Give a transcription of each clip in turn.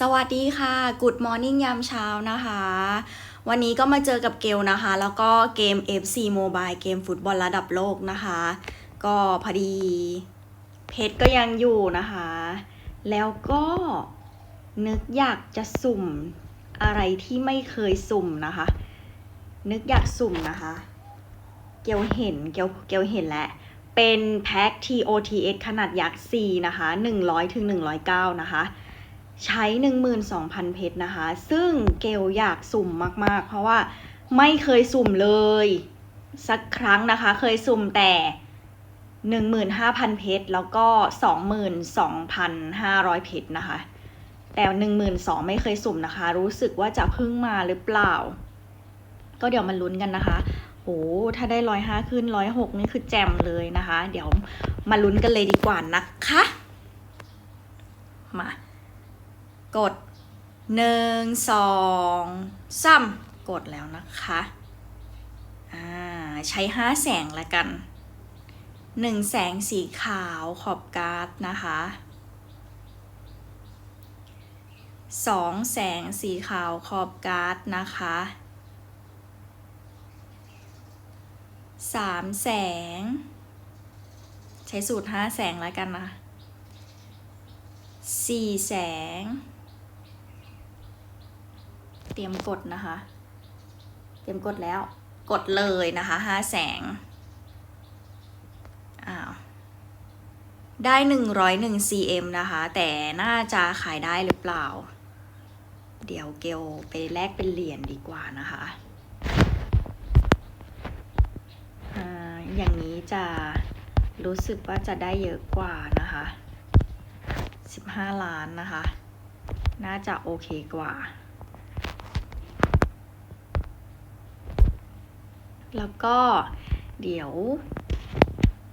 สวัสดีค่ะ Good Morning ยามเช้านะคะ วันนี้ก็มาเจอกับเกลนะคะ แล้วก็เกม FC Mobile เกมฟุตบอลระดับโลกนะคะ ก็พอดี เพชรก็ยังอยู่นะคะ แล้วก็นึกอยากจะสุ่มอะไรที่ไม่เคยสุ่มนะคะ นึกอยากสุ่มนะคะ เกลเห็นเกลเกลเห็นแล้วเป็นแพ็ค TOTX ขนาดยักษ์4นะคะ 100ถึง109 นะคะ ใช้ 12,000 เพชรนะคะ ซึ่งเกลอยากสุ่มมากๆ เพราะว่าไม่เคยสุ่มเลย สักครั้งนะคะ เคยสุ่มแต่ 15,000 เพชรแล้วก็ 22,500 เพชรนะคะ แต่ 12,000 ไม่เคยสุ่มนะคะ รู้สึกว่าจะพิ่งมาหรือเปล่า ก็เดี๋ยวมาลุ้นกันนะคะโห ถ้าได้ร้อยห้าขึ้นร้อยหกนี่คือแจมเลยนะคะ เดี๋ยวมาลุ้นกันเลยดีกว่านะคะ มา กดหนึ่งสองสามกดแล้วนะคะใช้ห้าแสงละกันหนึ่งแสงสีขาวขอบการ์ดนะคะสองแสงสีขาวขอบการ์ดนะคะสามแสง ใช้สูตรห้าแสงแล้วกันนะสี่แสง เตรียมกดนะคะ เตรียมกดแล้ว กดเลยนะคะห้าแสง อ้าว ได้หนึ่งร้อยหนึ่ง cm นะคะ แต่น่าจะขายได้หรือเปล่า เดี๋ยวเกลไปแลกเป็นเหรียญดีกว่านะคะ อ่า อย่างนี้จะรู้สึกว่าจะได้เยอะกว่านะคะ 15 ล้านนะคะ น่าจะโอเคกว่า แล้วก็เดี๋ยว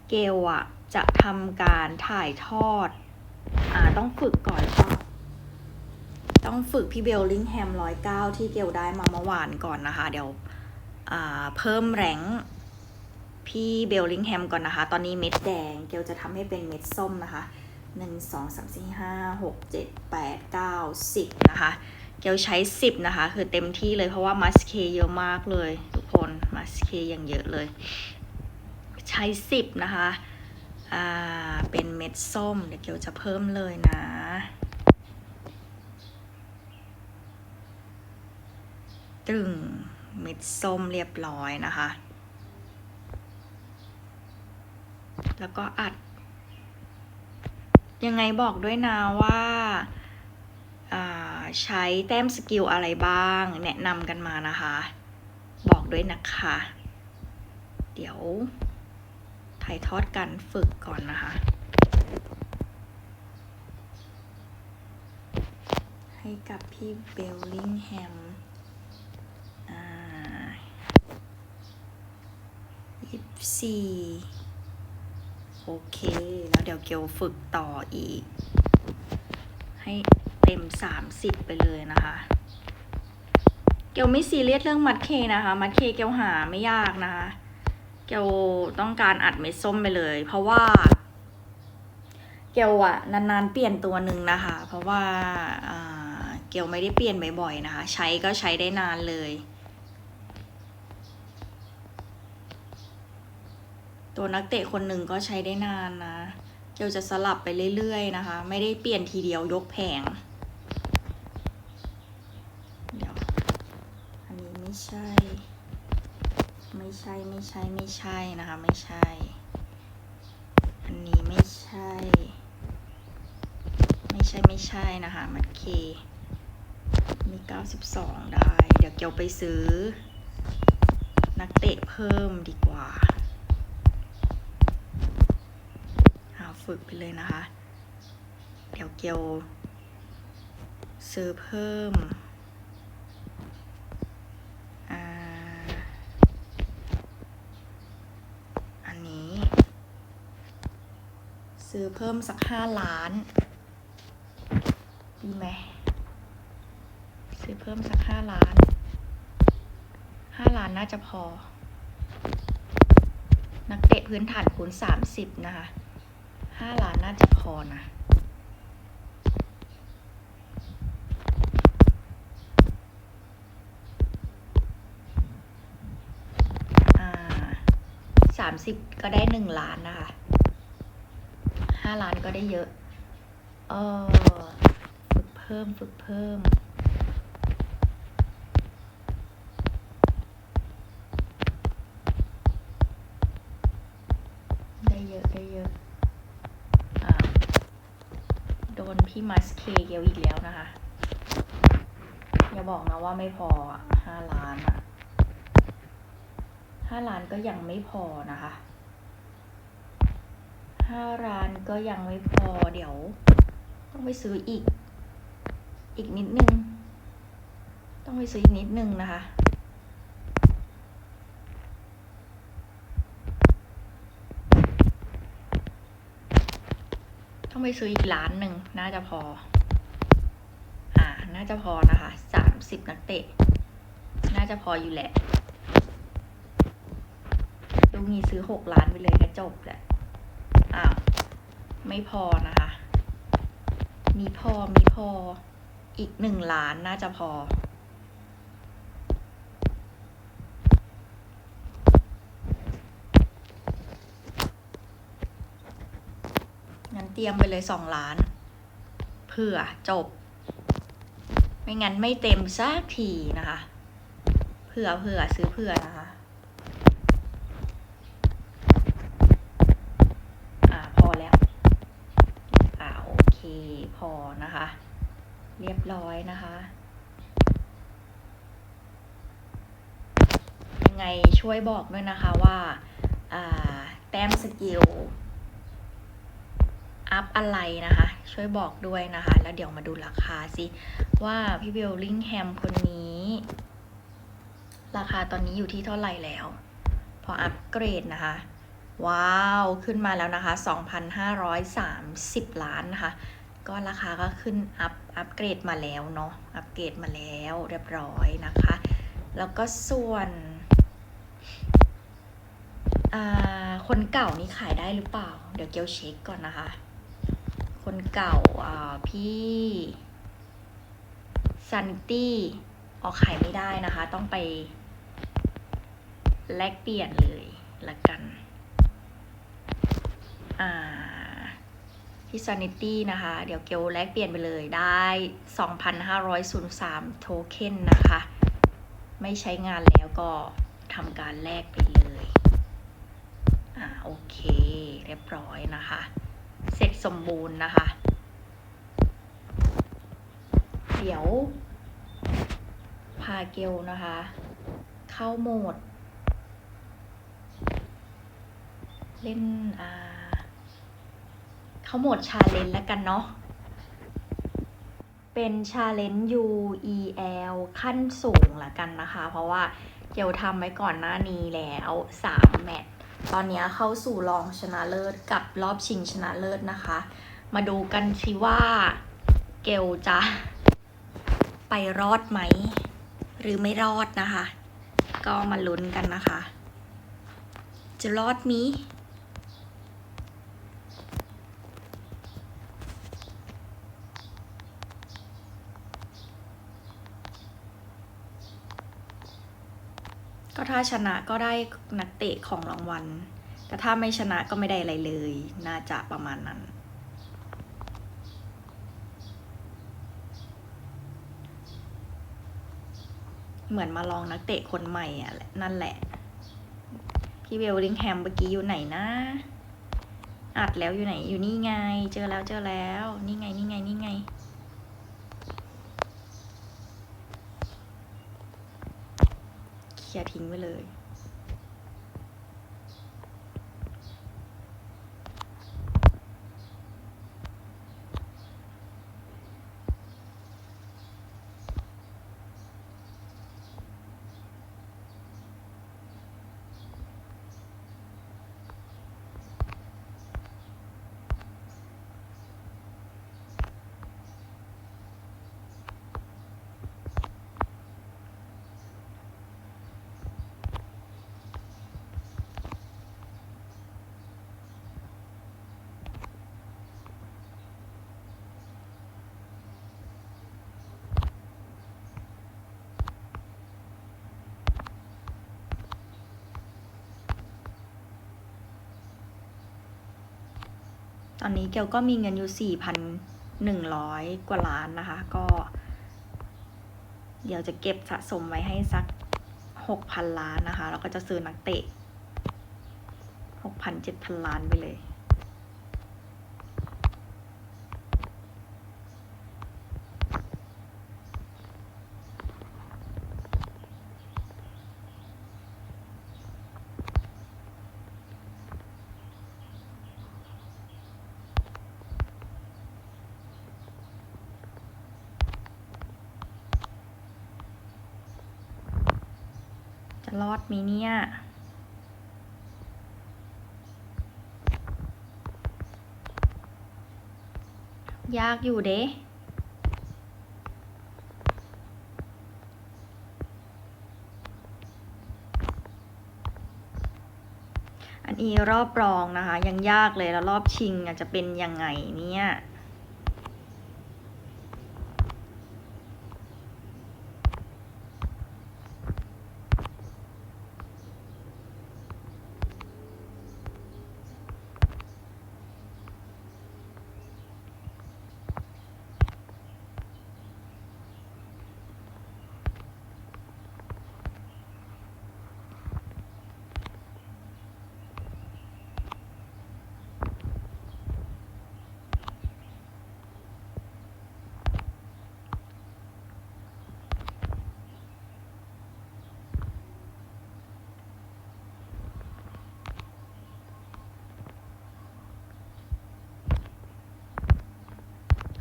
เกลอะจะทำการถ่ายทอด อ่าต้องฝึกก่อนค่ะต้องฝึกพี่เบลลิงแฮมร้อยเก้าที่เกลได้มาเมื่อวานก่อนนะคะ เดี๋ยวอ่าเพิ่มแรงพี่เบลลิงแฮมก่อนนะคะ ตอนนี้เม็ดแดงเกลจะทำให้เป็นเม็ดส้มนะคะหนึ่งสองสามสี่ห้าหกเจ็ดแปดเก้าสิบนะคะ เกลใช้ 10 นะคะ คือเต็มที่เลยเพราะว่ามัสเคเยอะมากเลย ทุกคนมัสเคอย่างเยอะเลย ใช้ 10 นะคะ อ่า เป็นเม็ดส้ม เดี๋ยวเกลจะเพิ่มเลยนะตึงเม็ดส้มเรียบร้อยนะคะ แล้วก็อัด ยังไงบอกด้วยนะว่าอ่า ใช้แต้มสกิลอะไรบ้าง แนะนำกันมานะคะ บอกด้วยนะคะ เดี๋ยวถ่ายทอดการฝึกก่อนนะคะ ให้กับพี่เบลลิงแฮมอ่ายี่สี่โอเค แล้วเดี๋ยวเกลฝึกต่ออีก ให้ ต็ม 30 ไปเลยนะคะ เกลไม่ซีเรียสเรื่องมัดเคนะคะ มัดเคเกลหาไม่ยากนะคะ เกลต้องการอัดเม็ดส้มไปเลย เพราะว่า เกลอะนานๆเปลี่ยนตัวหนึ่งนะคะ เพราะว่าอ่าเกลไม่ได้เปลี่ยนบ่อยๆนะคะ ใช้ก็ใช้ได้นานเลยตัวนักเตะคนหนึ่งก็ใช้ได้นานนะ เกลจะสลับไปเรื่อยๆนะคะ ไม่ได้เปลี่ยนทีเดียวยกแผง เดี๋ยว อันนี้ไม่ใช่ ไม่ใช่ ไม่ใช่ไม่ใช่นะคะ ไม่ใช่ อันนี้ไม่ใช่ ไม่ใช่ไม่ใช่นะคะมัดเค มี 92 ได้ เดี๋ยวเกียวไปซื้อ นักเตะเพิ่มดีกว่าหาฝึกไปเลยนะคะ เดี๋ยวเกียวซื้อเพิ่ม ซื้อเพิ่มสักห้าล้าน ดีไหม ซื้อเพิ่มสักห้าล้าน ห้าล้านน่าจะพอ นักเตะพื้นฐานคูณสามสิบนะคะห้าล้านน่าจะพอนะสามสิบก็ได้หนึ่งล้านนะคะาล้านก็ได้เยอะเออฝึกเพิ่มฝึกเพิ่ม ได้เยอะได้เยอะอ่าโดนพี่มัสเคเกลอีกแล้วนะคะ อย่าบอกนะว่าไม่พอห้าล้านอะห้าล้านก็ยังไม่พอนะคะ ห้าล้านก็ยังไม่พอเดี๋ยว ต้องไปซื้ออีก อีกนิดนึง ต้องไปซื้ออีกนิดนึงนะคะต้องไปซื้ออีกล้านหนึ่งน่าจะพอ อ่า น่าจะพอนะคะ สามสิบนักเตะ น่าจะพออยู่แหละลูกนี้ซื้อหกล้านไปเลยก็จบแหละ อ้าวไม่พอนะคะ มีพอมีพออีกหนึ่งล้านน่าจะพอ งั้นเตรียมไปเลยสองล้าน เผื่อจบ ไม่งั้นไม่เต็มสักทีนะคะ เผื่อเผื่อซื้อเผื่อนะคะ อ่าพอแล้ว อ่าโอเค พอนะคะ เร้อยนะคะ ยังไงช่วยบอกด้วยนะคะว่าาแต้มสกิลอัพอะไรนะคะ ช่วยบอกด้วยนะคะ แล้วเดี๋ยวมาดูราคาสิ ว่าพี่เบลลิงแฮมคนนี้ ราคาตอนนี้อยู่ที่เท่าไหร่แล้ว พออัปเกรดนะคะ ว้าว ขึ้นมาแล้วนะคะ 2,530 ล้านนะคะ ก็ราคาก็ขึ้นอัพอัปเกรดมาแล้วเนาะอัปเกรดมาแล้วเรียบร้อยนะคะ แล้วก็ส่วนอ่าคนเก่านี่ขายได้หรือเปล่า เดี๋ยวเกลเช็คก่อนนะคะ คนเก่าอ่าพี่ซันตี้ออกขายไม่ได้นะคะ ต้องไปแลกเปลี่ยนเลยละกัน อ่า พี่ซานิตี้นะคะ เดี๋ยวเกลแลกเปลี่ยนไปเลยได้ 2,503 โทเค็นนะคะ ไม่ใช้งานแล้วก็ทำการแลกไปเลยอ่าโอเค เรียบร้อยนะคะ เสร็จสมบูรณ์นะคะ เดี๋ยว พาเกลนะคะ เข้าโหมด เล่นอ่า เข้าโหมดชาเลนจ์แล้วกันเนาะ เป็นชาเลนจ์ UEL ขั้นสูงละกันนะคะ เพราะว่าเกลทำไว้ก่อนหน้านี้แล้ว3แมตช์ตอนนี้เข้าสู่รองชนะเลิศกับรอบชิงชนะเลิศนะคะ มาดูกันสิว่าเกลจะไปรอดไหม หรือไม่รอดนะคะ ก็มาลุ้นกันนะคะ จะรอดมี ก็ถ้าชนะก็ได้นักเตะของรางวัล แต่ถ้าไม่ชนะก็ไม่ได้อะไรเลย น่าจะประมาณนั้น เหมือนมาลองนักเตะคนใหม่อะนั่นแหละ พี่เบลลิงแฮมเมื่อกี้อยู่ไหนนะอัดแล้วอยู่ไหนอยู่นี่ไง เจอแล้วเจอแล้ว นี่ไงนี่ไงนี่ไง เคลียร์ทิ้งไปเลย ตอนนี้เกลก็มีเงินอยู่ 4,100 กว่าล้านนะคะ ก็ เดี๋ยวจะเก็บสะสมไว้ให้สัก 6,000 ล้านนะคะ แล้วก็จะซื้อนักเตะ 6,000 7,000 ล้านไปเลย รอดไหมเนี่ย ยากอยู่เด้อันนี้รอบรองนะคะ ยังยากเลยแล้วรอบชิงอะจะเป็นยังไงเนี่ย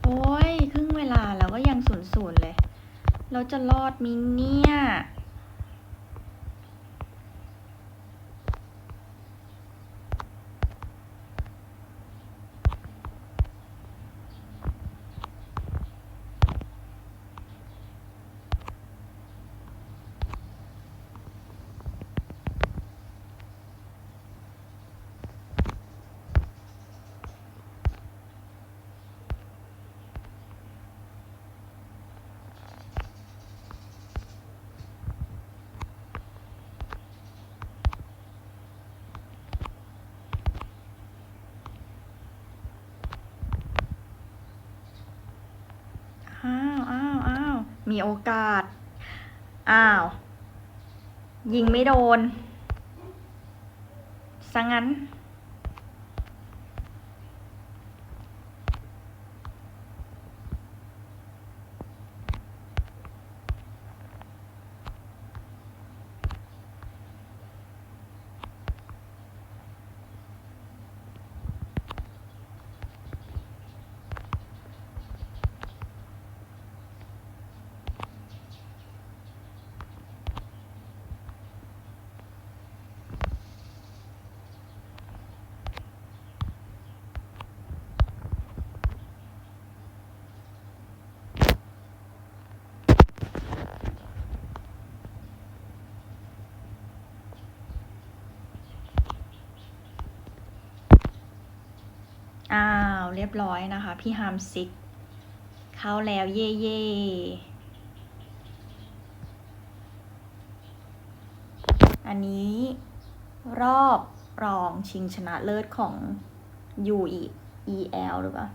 โอ้ย ครึ่งเวลาแล้วก็ยังศูนย์ศูนย์เลย เราจะรอดมิเนี่ย อ้าวอ้าวอ้าว มีโอกาส อ้าว ยิงไม่โดนซะงั้น อ้าว เรียบร้อยนะคะ พี่ฮามซิก เข้าแล้วเย่เย่อันนี้รอบรองชิงชนะเลิศของ UEL หรือเปล่า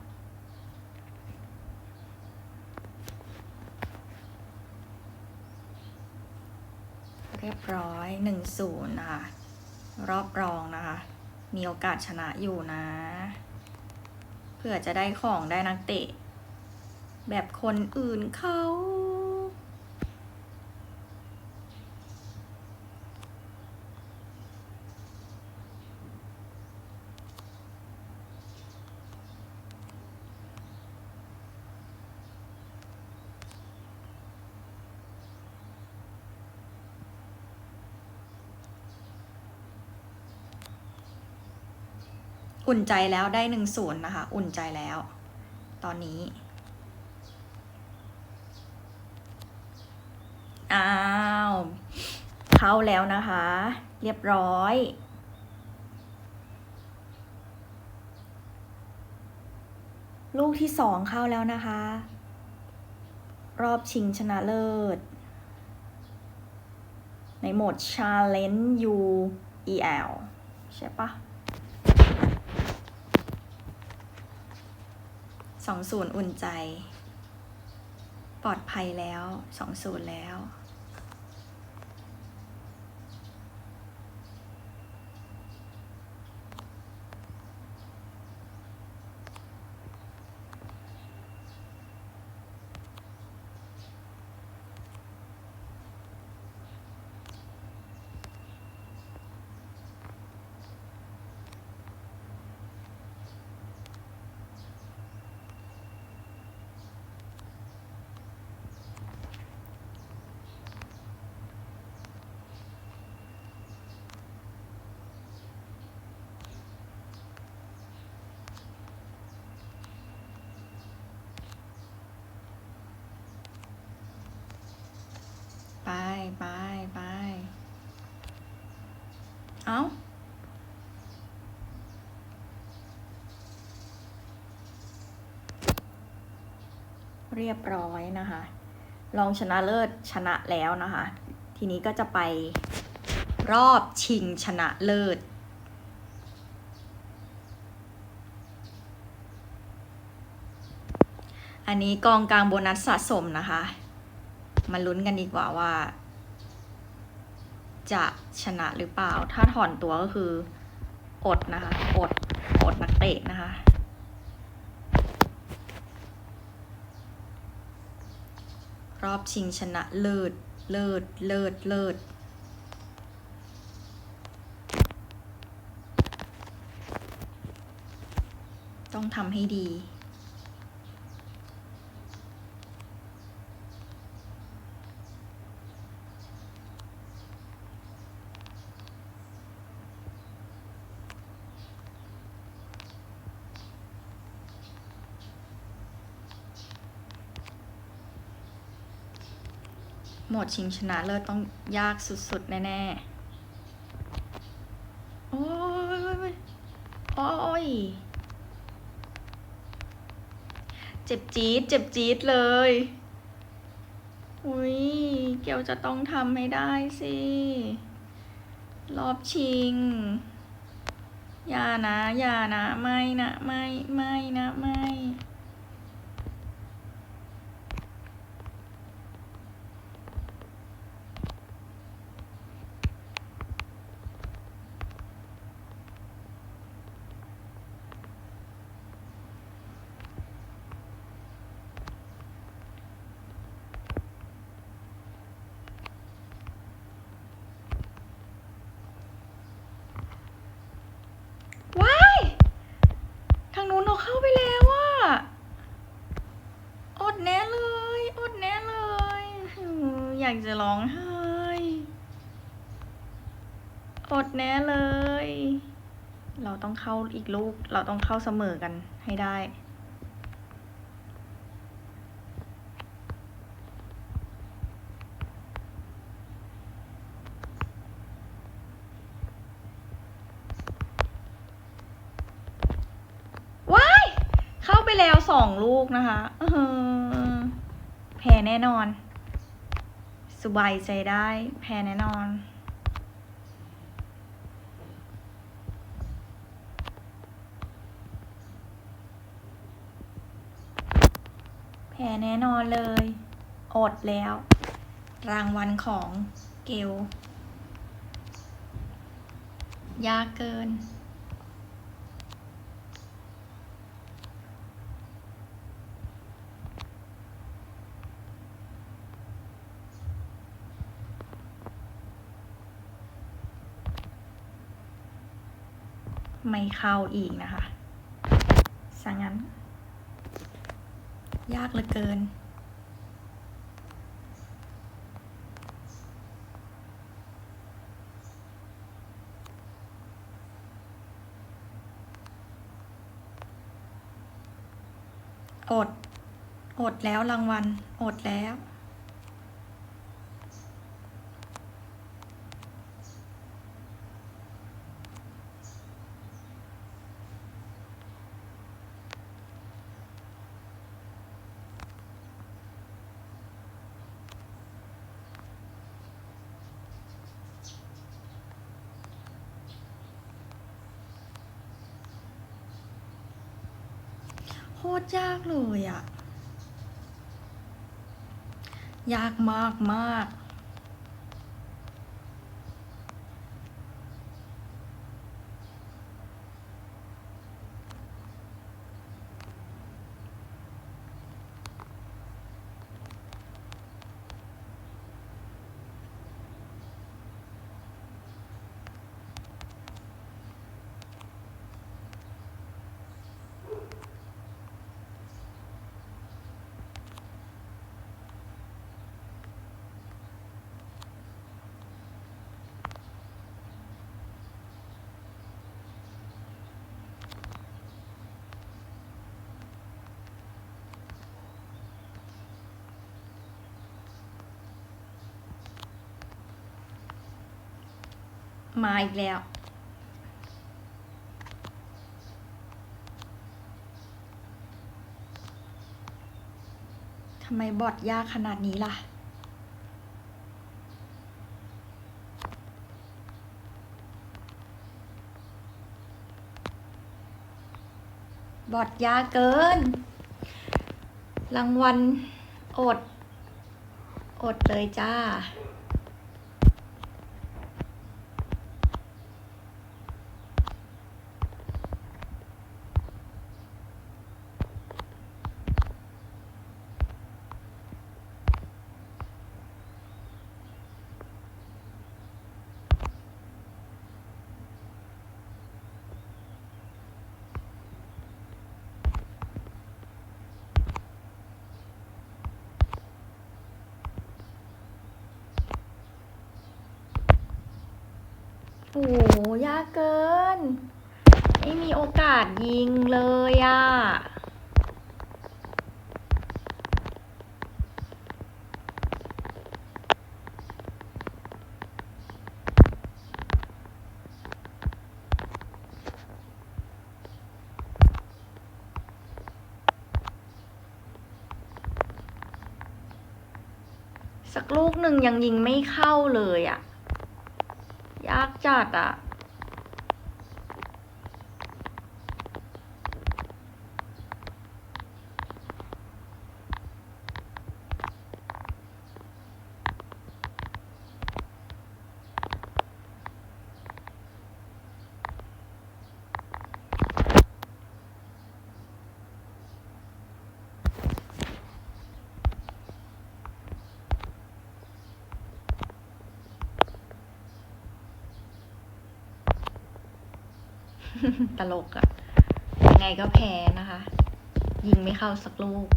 เรียบร้อยหนึ่งศูนย์นะคะ รอบรองนะคะ มีโอกาสชนะอยู่นะ เพื่อจะได้ของได้นักเตะ แบบคนอื่นเขา อุ่นใจแล้วได้หนึ่งศูนย์นะคะ อุ่นใจแล้ว ตอนนี้ อ้าว เข้าแล้วนะคะ เรียบร้อยลูกที่สองเข้าแล้วนะคะ รอบชิงชนะเลิศ ในโหมด Challenge U E L ใช่ปะ สองศูนย์อุ่นใจ ปลอดภัยแล้วสองศูนย์แล้ว ไปไปไป เอา้า เรียบร้อยนะคะ รองชนะเลิศชนะแล้วนะคะ ทีนี้ก็จะไปรอบชิงชนะเลิศอันนี้กองกลางโบนัสสะสมนะคะ มาลุ้นกันดีกว่าว่า จะชนะหรือเปล่า ถ้าถอนตัวก็คือ อดนะคะ อด อดนักเตะนะคะ รอบชิงชนะเลิศ เลิศ เลิศ เลิศ ต้องทำให้ดี ดชิงชนะเลิศต้องยากสุดๆ แน่ๆ โอ้ยโอ้ยเจ็บจี๊ดเจ็บจี๊ดเลย อุ้ย เกียวจะต้องทำให้ได้สิ รอบชิง อย่านะ อย่านะ ไม่นะ ไม่ ไม่นะ ไม่ ว้าย ทางนู้นเราเข้าไปแล้วอะอดแน่เลย อดแน่เลยอืมอยากจะร้องไห้ อดแน่เลย เราต้องเข้าอีกลูก เราต้องเข้าเสมอกันให้ได้ ว้าย เข้าไปแล้วสองลูกนะคะแพ้แน่นอน สบายใจได้ แพ้แน่นอน แพ้แน่นอนเลย อดแล้ว รางวัลของเกล ยากเกิน ไม่เข้าอีกนะคะสังงั้น ยากเหลือเกิน อด อดแล้วรางวัล อดแล้ว ตรยากเลยอะยากมากมาก มาอีกแล้ว ทำไมบอทยากขนาดนี้ล่ะ บอทยากเกิน รางวัลอด อดเลยจ้า ยากเกิน ไม่มีโอกาสยิงเลยอะสักลูกหนึ่งยังยิงไม่เข้าเลยอะ ยากจัดอะ ตลกอะยังไงก็แพ้นะคะ ยิงไม่เข้าสักลูก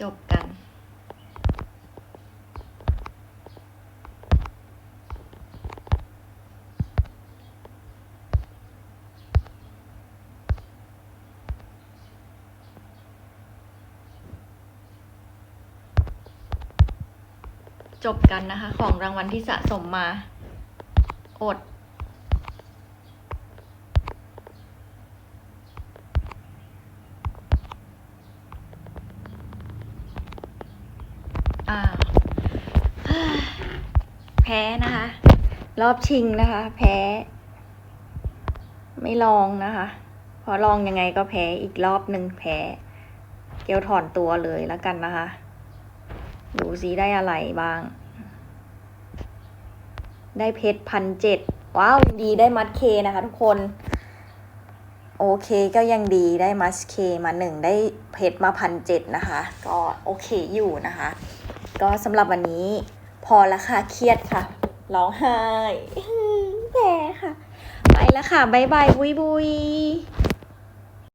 จบกันจบกันนะคะ ของรางวัลที่สะสมมา อด อ่า แพ้นะคะ รอบชิงนะคะ แพ้ ไม่ลองนะคะ พอลองยังไงก็แพ้อีกรอบหนึ่งแพ้ เกลถอนตัวเลยแล้วกันนะคะ ดูซิได้อะไรบ้าง ได้เพชรพันเจ็ดว้าวยังดีได้มัดเคนะคะทุกคน โอเคก็ยังดีได้มัสเคมาหนึ่งได้เพชรมาพันเจ็ดนะคะ ก็โอเคอยู่นะคะ ก็สำหรับวันนี้พอละค่ะเครียดค่ะร้องไห้แย่ค่ะ ไปแล้วค่ะ บ๊ายบายบุยบุย